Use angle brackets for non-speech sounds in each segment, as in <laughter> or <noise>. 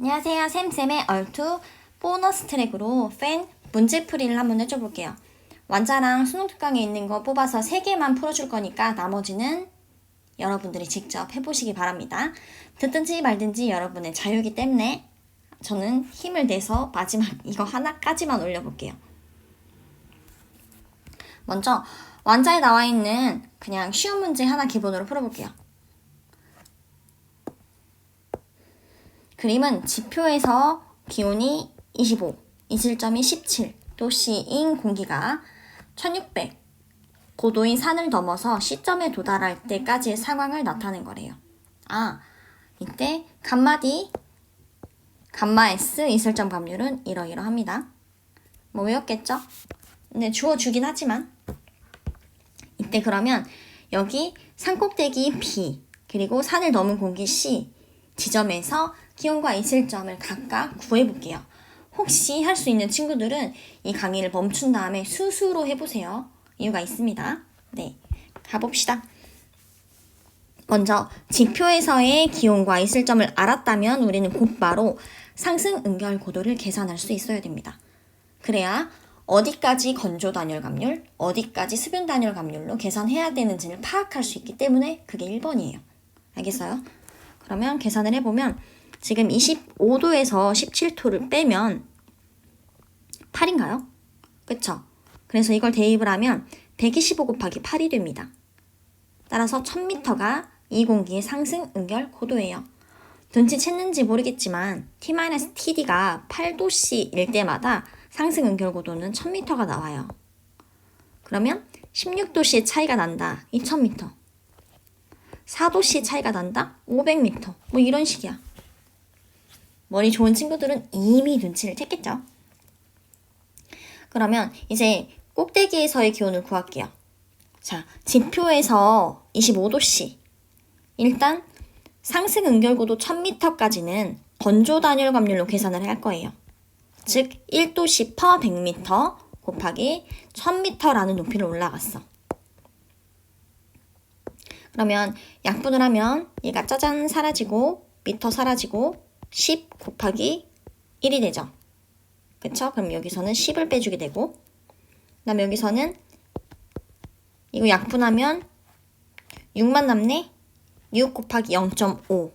안녕하세요. 샘쌤의 얼투 보너스 트랙으로 팬 문제풀이를 한번 해줘볼게요. 완자랑 수능 특강에 있는 거 뽑아서 3개만 풀어줄 거니까 나머지는 여러분들이 직접 해보시기 바랍니다. 듣든지 말든지 여러분의 자유이기 때문에 저는 힘을 내서 마지막 <laughs> 이거 하나까지만 올려볼게요. 먼저 완자에 나와 있는 그냥 쉬운 문제 하나 기본으로 풀어볼게요. 그림은 지표에서 기온이 25, 이슬점이 17 도시인 공기가 1600 고도인 산을 넘어서 시점에 도달할 때까지의 상황을 나타낸 거래요. 아, 이때 감마 D, 감마 S 이슬점 감률은 이러이러합니다. 뭐 외웠겠죠? 근데 주어 주긴 하지만 이때 그러면 여기 산꼭대기 B 그리고 산을 넘은 공기 C 지점에서 기온과 이슬점을 각각 구해볼게요. 혹시 할 수 있는 친구들은 이 강의를 멈춘 다음에 스스로 해보세요. 이유가 있습니다. 네, 가봅시다. 먼저 지표에서의 기온과 이슬점을 알았다면 우리는 곧바로 상승 응결 고도를 계산할 수 있어야 됩니다. 그래야 어디까지 건조 단열 감률, 어디까지 수분 단열 감률로 계산해야 되는지를 파악할 수 있기 때문에 그게 1번이에요. 알겠어요? 그러면 계산을 해보면 지금 25도에서 17도를 빼면 8인가요? 그쵸? 그래서 이걸 대입을 하면 125 곱하기 8이 됩니다. 따라서 1000m가 이 공기의 상승 응결 고도예요. 눈치챘는지 모르겠지만 T-TD가 8도씨일 때마다 상승 응결 고도는 1000m가 나와요. 그러면 16도씨의 차이가 난다. 2000m. 4도씨 차이가 난다? 500m. 뭐 이런 식이야. 머리 좋은 친구들은 이미 눈치를 챘겠죠? 그러면 이제 꼭대기에서의 기온을 구할게요. 자, 지표에서 25도씨. 일단 상승 응결고도 1000m까지는 건조 단열 감률로 계산을 할 거예요. 즉 1도씨 퍼 100m 곱하기 1000m라는 높이를 올라갔어. 그러면 약분을 하면 얘가 짜잔 사라지고 미터 사라지고 10 곱하기 1이 되죠. 그쵸? 그럼 여기서는 10을 빼주게 되고 그 다음에 여기서는 이거 약분하면 6만 남네? 6 곱하기 0.5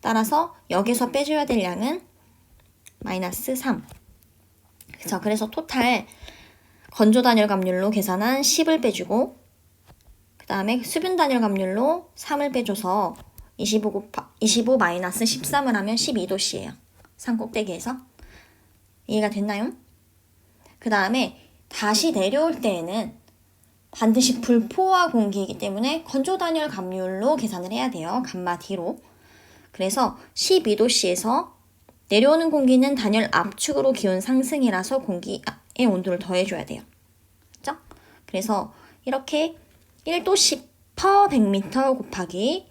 따라서 여기서 빼줘야 될 양은 마이너스 3 그쵸? 그래서 토탈 건조 단열 감률로 계산한 10을 빼주고 그 다음에 수분 단열 감률로 3을 빼줘서 25 곱하 25 마이너스 13을 하면 12도씨예요. 산 꼭대기에서 이해가 됐나요? 그 다음에 다시 내려올 때에는 반드시 불포화 공기이기 때문에 건조 단열 감률로 계산을 해야 돼요. 감마 D로. 그래서 12도씨에서 내려오는 공기는 단열 압축으로 기온 상승이라서 공기의 온도를 더해줘야 돼요. 그죠? 그래서 이렇게 1도씨 퍼 100m 곱하기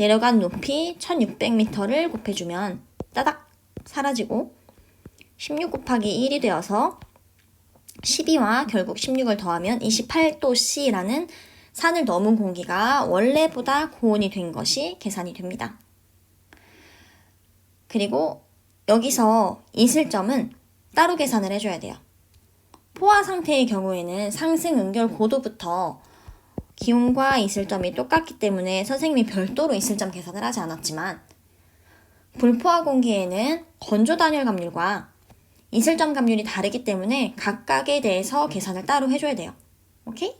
내려간 높이 1600m를 곱해주면 따닥 사라지고 16 곱하기 1이 되어서 12와 결국 16을 더하면 28도씨라는 산을 넘은 공기가 원래보다 고온이 된 것이 계산이 됩니다. 그리고 여기서 이슬점은 따로 계산을 해줘야 돼요. 포화 상태의 경우에는 상승 응결 고도부터 기온과 이슬점이 똑같기 때문에 선생님이 별도로 이슬점 계산을 하지 않았지만 불포화 공기에는 건조 단열 감률과 이슬점 감률이 다르기 때문에 각각에 대해서 계산을 따로 해줘야 돼요. 오케이?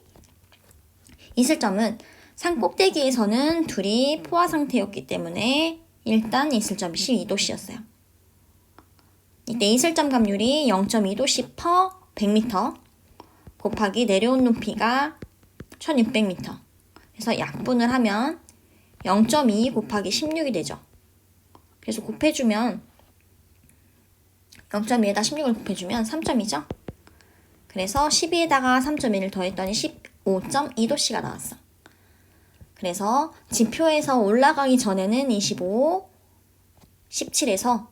이슬점은 산 꼭대기에서는 둘이 포화 상태였기 때문에 일단 이슬점이 12도씨였어요. 이때 이슬점 감률이 0.2도씨 퍼 100m 곱하기 내려온 높이가 1600m. 그래서 약분을 하면 0.2 곱하기 16이 되죠. 그래서 곱해주면 0.2에다 16을 곱해주면 3점이죠. 그래서 12에다가 3.1을 더했더니 15.2도씨가 나왔어. 그래서 지표에서 올라가기 전에는 25, 17에서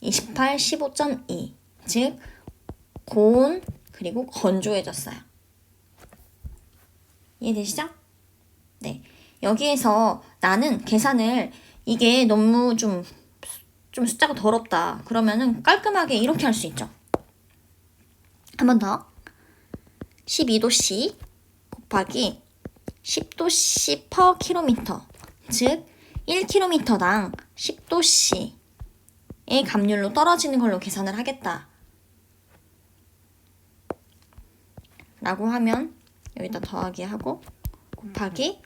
28, 15.2. 즉, 고온, 그리고 건조해졌어요. 이해되시죠? 네. 여기에서 나는 계산을 이게 너무 좀 좀 숫자가 더럽다. 그러면은 깔끔하게 이렇게 할 수 있죠. 한 번 더. 12도씨 곱하기 10도씨 per 킬로미터. 즉, 1km당 10도씨의 감률로 떨어지는 걸로 계산을 하겠다. 라고 하면 여기다 더하기 하고 곱하기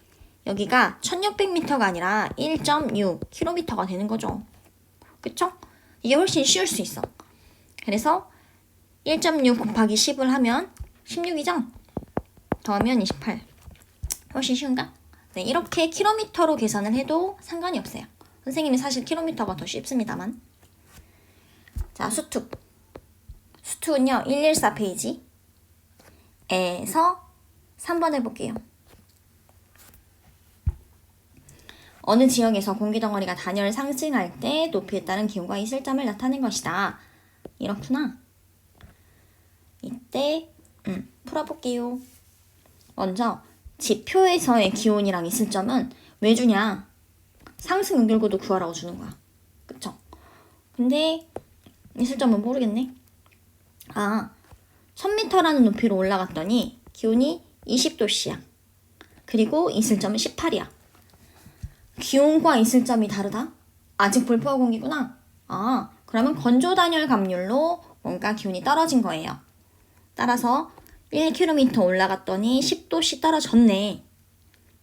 여기가 1600m가 아니라 1.6km가 되는 거죠. 그쵸? 이게 훨씬 쉬울 수 있어. 그래서 1.6 곱하기 10을 하면 16이죠? 더하면 28. 훨씬 쉬운가? 네, 이렇게 킬로미터로 계산을 해도 상관이 없어요. 선생님이 사실 킬로미터가 더 쉽습니다만. 자, 수특. 수특은요, 114페이지. 에서 3번 해볼게요. 어느 지역에서 공기 덩어리가 단열 상승할 때 높이에 따른 기온과 이슬점을 나타낸 것이다. 이렇구나. 이때 음, 풀어볼게요. 먼저 지표에서의 기온이랑 이슬점은 왜 주냐? 상승 연결고도 구하라고 주는 거야. 그쵸? 근데 이슬점은 모르겠네. 아, 1000m라는 높이로 올라갔더니 기온이 20도씨야. 그리고 이슬점은 18이야. 기온과 이슬점이 다르다? 아직 불포화 공기구나. 아, 그러면 건조 단열 감률로 뭔가 기온이 떨어진 거예요. 따라서 1km 올라갔더니 10도씨 떨어졌네.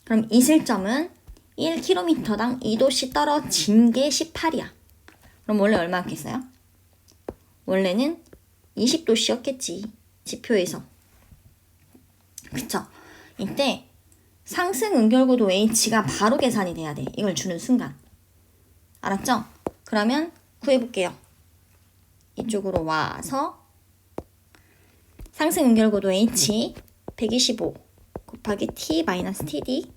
그럼 이슬점은 1km당 2도씨 떨어진 게 18이야. 그럼 원래 얼마였겠어요? 원래는 20도씨였겠지. 지표에서. 그쵸? 이때 상승 은결고도 H가 바로 계산이 돼야 돼. 이걸 주는 순간. 알았죠? 그러면 구해볼게요. 이쪽으로 와서 상승 은결고도 H 125 곱하기 T 마이너스 TD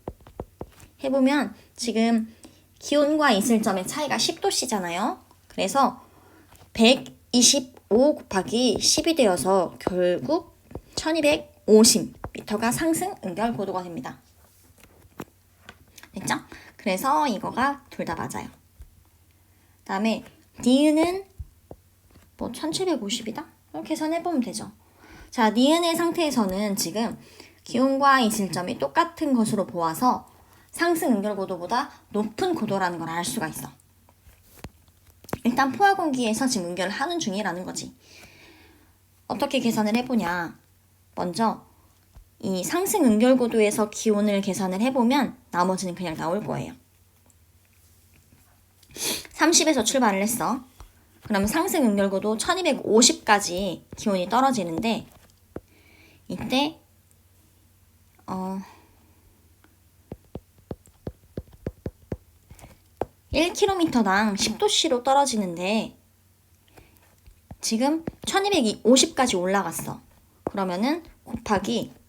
해보면 지금 기온과 이슬점의 차이가 10도씨잖아요. 그래서 125 곱하기 10이 되어서 결국 1250m가 상승 응결 고도가 됩니다. 됐죠? 그래서 이거가 둘 다 맞아요. 다음에 니은은 뭐 1750이다? 계산해보면 되죠. 자, 니은의 상태에서는 지금 기온과 이슬점이 똑같은 것으로 보아서 상승 응결 고도보다 높은 고도라는 걸 알 수가 있어. 일단 포화 공기에서 지금 응결을 하는 중이라는 거지. 어떻게 계산을 해보냐. 먼저 이 상승 응결 고도에서 기온을 계산을 해보면 나머지는 그냥 나올 거예요. 30에서 출발을 했어. 그러면 상승 응결 고도 1250까지 기온이 떨어지는데 이때 어 1km당 10도씨로 떨어지는데 지금 1250까지 올라갔어. 그러면은 곱하기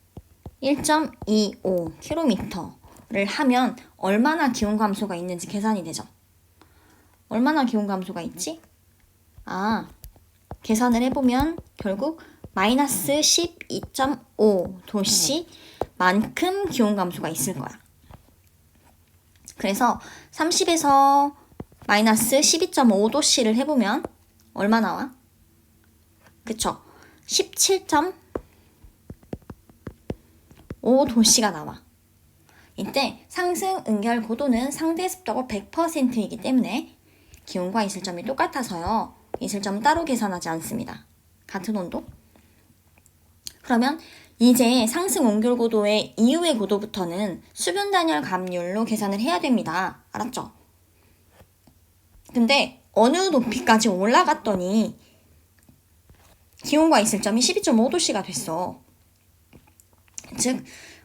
1.25km를 하면 얼마나 기온 감소가 있는지 계산이 되죠. 얼마나 기온 감소가 있지? 아, 계산을 해보면 결국 마이너스 12.5 도씨만큼 기온 감소가 있을 거야. 그래서 30에서 마이너스 12.5도씨를 해보면 얼마 나와? 그쵸? 17.5도씨가 나와. 이때 상승 응결 고도는 상대 습도가 100%이기 때문에 기온과 이슬점이 똑같아서요. 이슬점은 따로 계산하지 않습니다. 같은 온도? 그러면 이제 상승 온결 고도의 이후의 고도부터는 수분 단열 감률로 계산을 해야 됩니다. 알았죠? 근데 어느 높이까지 올라갔더니 기온과 있을 점이 12.5도씨가 됐어. 즉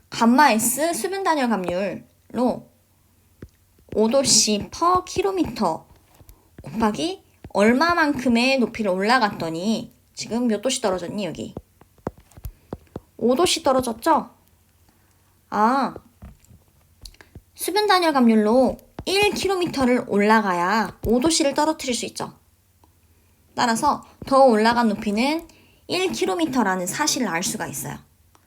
감마 S 수분 단열 감률로 5도씨 퍼 킬로미터 곱하기 얼마만큼의 높이를 올라갔더니 지금 몇 도씨 떨어졌니 여기 5도씨 떨어졌죠? 아, 수분 단열 감률로 1km를 올라가야 5도씨를 떨어뜨릴 수 있죠. 따라서 더 올라간 높이는 1km라는 사실을 알 수가 있어요.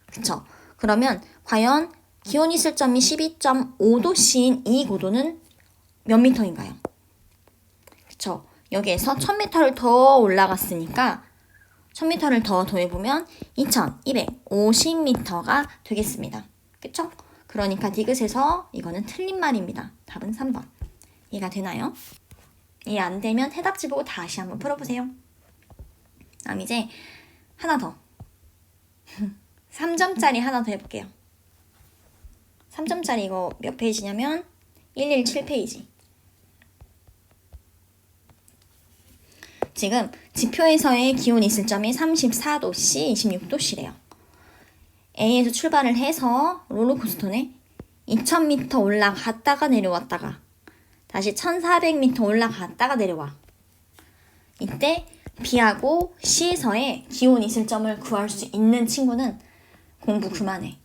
그쵸? 그러면 과연 기온 있을 점이 12.5도씨인 이 고도는 몇 미터인가요? 그쵸? 여기에서 1000m를 더 올라갔으니까 1000m를 더 더해보면 2250m가 되겠습니다. 그쵸? 그러니까 디귿에서 이거는 틀린 말입니다. 답은 3번. 이해가 되나요? 이해 안 되면 해답지 보고 다시 한번 풀어보세요. 다음 이제 하나 더. <laughs> 3점짜리 하나 더 해볼게요. 3점짜리 이거 몇 페이지냐면 117페이지. 지금 지표에서의 기온이 있을 점이 34도씨, 26도씨래요. A에서 출발을 해서 롤러코스터네 2000m 올라갔다가 내려왔다가 다시 1400m 올라갔다가 내려와. 이때 B하고 C에서의 기온이 있을 점을 구할 수 있는 친구는 공부 그만해.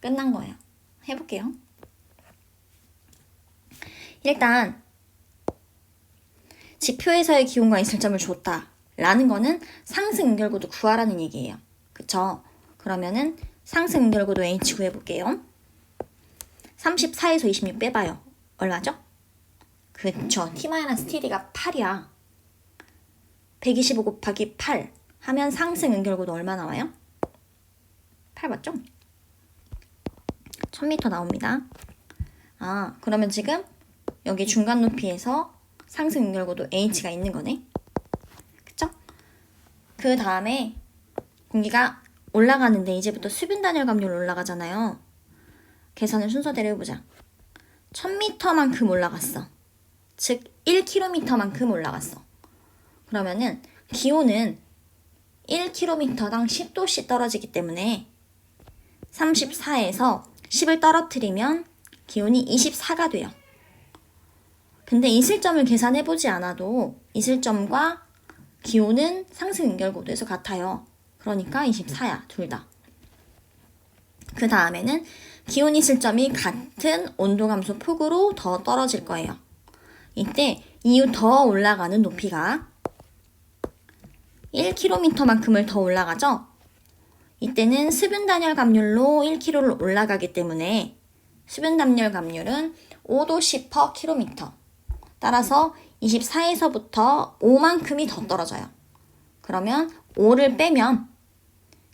끝난 거예요. 해볼게요. 일단 지표에서의 기온과 있을 점을 줬다. 라는 거는 상승 연결고도 구하라는 얘기예요. 그쵸? 그러면은 상승 연결고도 H 구해볼게요. 34에서 26 빼봐요. 얼마죠? 그쵸. T-TD가 8이야. 125 곱하기 8 하면 상승 연결고도 얼마 나와요? 8 맞죠? 1000m 나옵니다. 아, 그러면 지금 여기 중간 높이에서 상승 연결고도 H가 있는 거네. 그쵸? 그 다음에 공기가 올라가는데 이제부터 수분 단열 감률 올라가잖아요. 계산을 순서대로 해보자. 1000m만큼 올라갔어. 즉 1km만큼 올라갔어. 그러면은 기온은 1km당 10도씩 떨어지기 때문에 34에서 10을 떨어뜨리면 기온이 24가 돼요. 근데 이슬점을 계산해 보지 않아도 이슬점과 기온은 상승 연결고도에서 같아요. 그러니까 24야, 둘 다. 그 다음에는 기온 이슬점이 같은 온도 감소 폭으로 더 떨어질 거예요. 이때 이후 더 올라가는 높이가 1km만큼을 더 올라가죠? 이때는 수분 단열 감률로 1km를 올라가기 때문에 수분 단열 감률은 5도씨 퍼 킬로미터. 따라서 24에서부터 5만큼이 더 떨어져요. 그러면 5를 빼면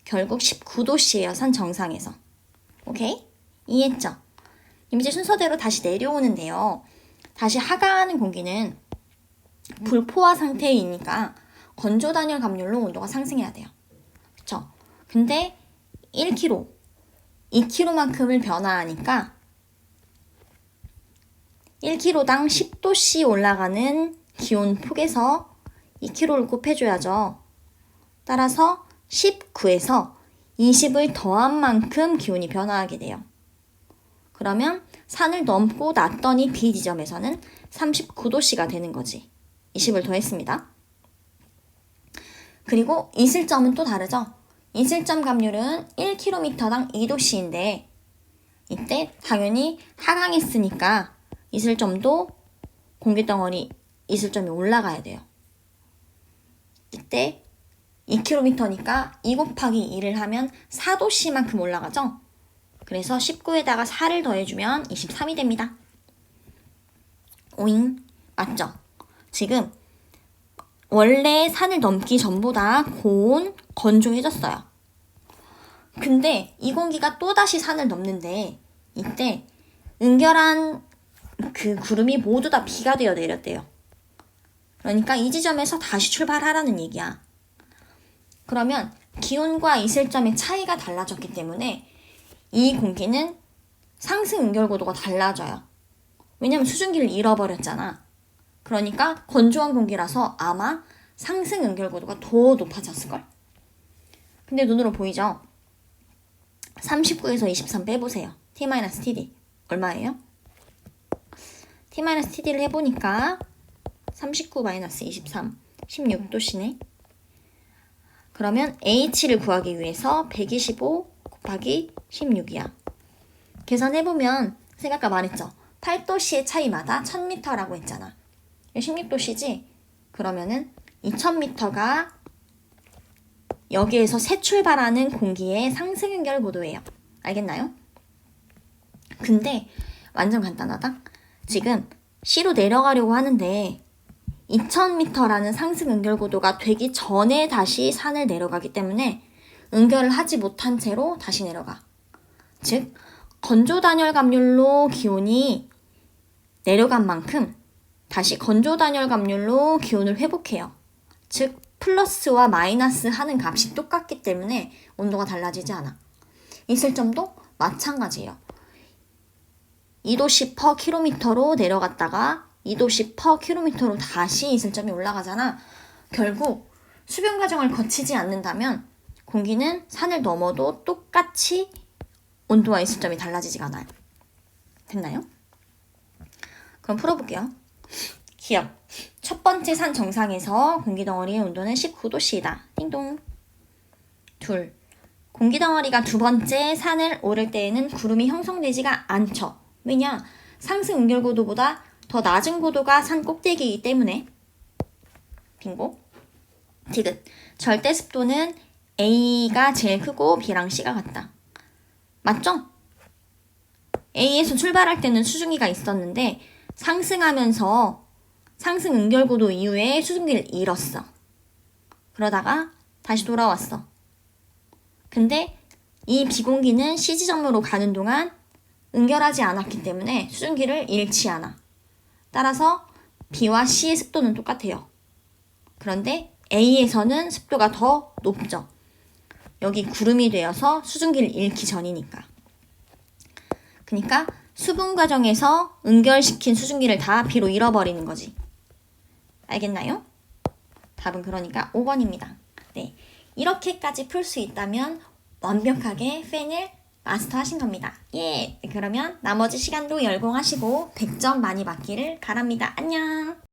결국 19도씨예요. 산 정상에서. 오케이? 이해했죠? 이제 순서대로 다시 내려오는데요. 다시 하가하는 공기는 불포화 상태에 있으니까 건조 단열 감률로 온도가 상승해야 돼요. 근데 1kg, 2kg만큼을 변화하니까 1kg당 10도씨 올라가는 기온 폭에서 2kg를 곱해줘야죠. 따라서 19에서 20을 더한 만큼 기온이 변화하게 돼요. 그러면 산을 넘고 났더니 B 지점에서는 39도씨가 되는 거지. 20을 더했습니다. 그리고 이슬점은 또 다르죠. 이슬점 감률은 1km당 2도씨인데 이때 당연히 하강했으니까 이슬점도 공기덩어리 이슬점이 올라가야 돼요. 이때 2km니까 2 곱하기 2를 하면 4도씨만큼 올라가죠? 그래서 19에다가 4를 더해주면 23이 됩니다. 오잉, 맞죠? 지금 원래 산을 넘기 전보다 고온, 건조해졌어요. 근데 이 공기가 또다시 산을 넘는데 이때 은결한 그 구름이 모두 다 비가 되어 내렸대요. 그러니까 이 지점에서 다시 출발하라는 얘기야. 그러면 기온과 이슬점의 차이가 달라졌기 때문에 이 공기는 상승 연결고도가 달라져요. 왜냐면 수증기를 잃어버렸잖아. 그러니까 건조한 공기라서 아마 상승 연결고도가 더 높아졌을걸? 근데 눈으로 보이죠? 39에서 23 빼보세요. T-TD. 얼마예요? T-TD를 해보니까 39-23, 16도씨네. 그러면 H를 구하기 위해서 125 곱하기 16이야. 계산해보면 생각과 말했죠. 8도씨의 차이마다 1000m라고 했잖아. 16도씨지? 그러면은 2000m가 여기에서 새 출발하는 공기의 상승 연결 고도예요. 알겠나요? 근데 완전 간단하다. 지금 C로 내려가려고 하는데 2000m라는 상승 응결 고도가 되기 전에 다시 산을 내려가기 때문에 응결을 하지 못한 채로 다시 내려가. 즉, 건조 단열 감률로 기온이 내려간 만큼 다시 건조 단열 감률로 기온을 회복해요. 즉, 플러스와 마이너스 하는 값이 똑같기 때문에 온도가 달라지지 않아. 있을 점도 마찬가지예요. 2도씨 퍼 킬로미터로 내려갔다가 2도씨 퍼 킬로미터로 다시 이슬점이 올라가잖아. 결국 수변 과정을 거치지 않는다면 공기는 산을 넘어도 똑같이 온도와 이슬점이 달라지지가 않아요. 됐나요? 그럼 풀어볼게요. 기억. 첫 번째 산 정상에서 공기 덩어리의 온도는 19도씨이다. 띵동. 둘. 공기 덩어리가 두 번째 산을 오를 때에는 구름이 형성되지가 않죠. 왜냐? 상승 응결 고도보다 더 낮은 고도가 산 꼭대기이기 때문에 빙고 디귿 절대 습도는 A가 제일 크고 B랑 C가 같다. 맞죠? A에서 출발할 때는 수증기가 있었는데 상승하면서 상승 응결고도 이후에 수증기를 잃었어. 그러다가 다시 돌아왔어. 근데 이 비공기는 C 지점으로 가는 동안 응결하지 않았기 때문에 수증기를 잃지 않아. 따라서 B와 C의 습도는 똑같아요. 그런데 A에서는 습도가 더 높죠. 여기 구름이 되어서 수증기를 잃기 전이니까. 그러니까 수분 과정에서 응결시킨 수증기를 다 B로 잃어버리는 거지. 알겠나요? 답은 그러니까 5번입니다. 네. 이렇게까지 풀 수 있다면 완벽하게 팬을 마스터 하신 겁니다. 예! 그러면 나머지 시간도 열공하시고 100점 많이 받기를 바랍니다. 안녕!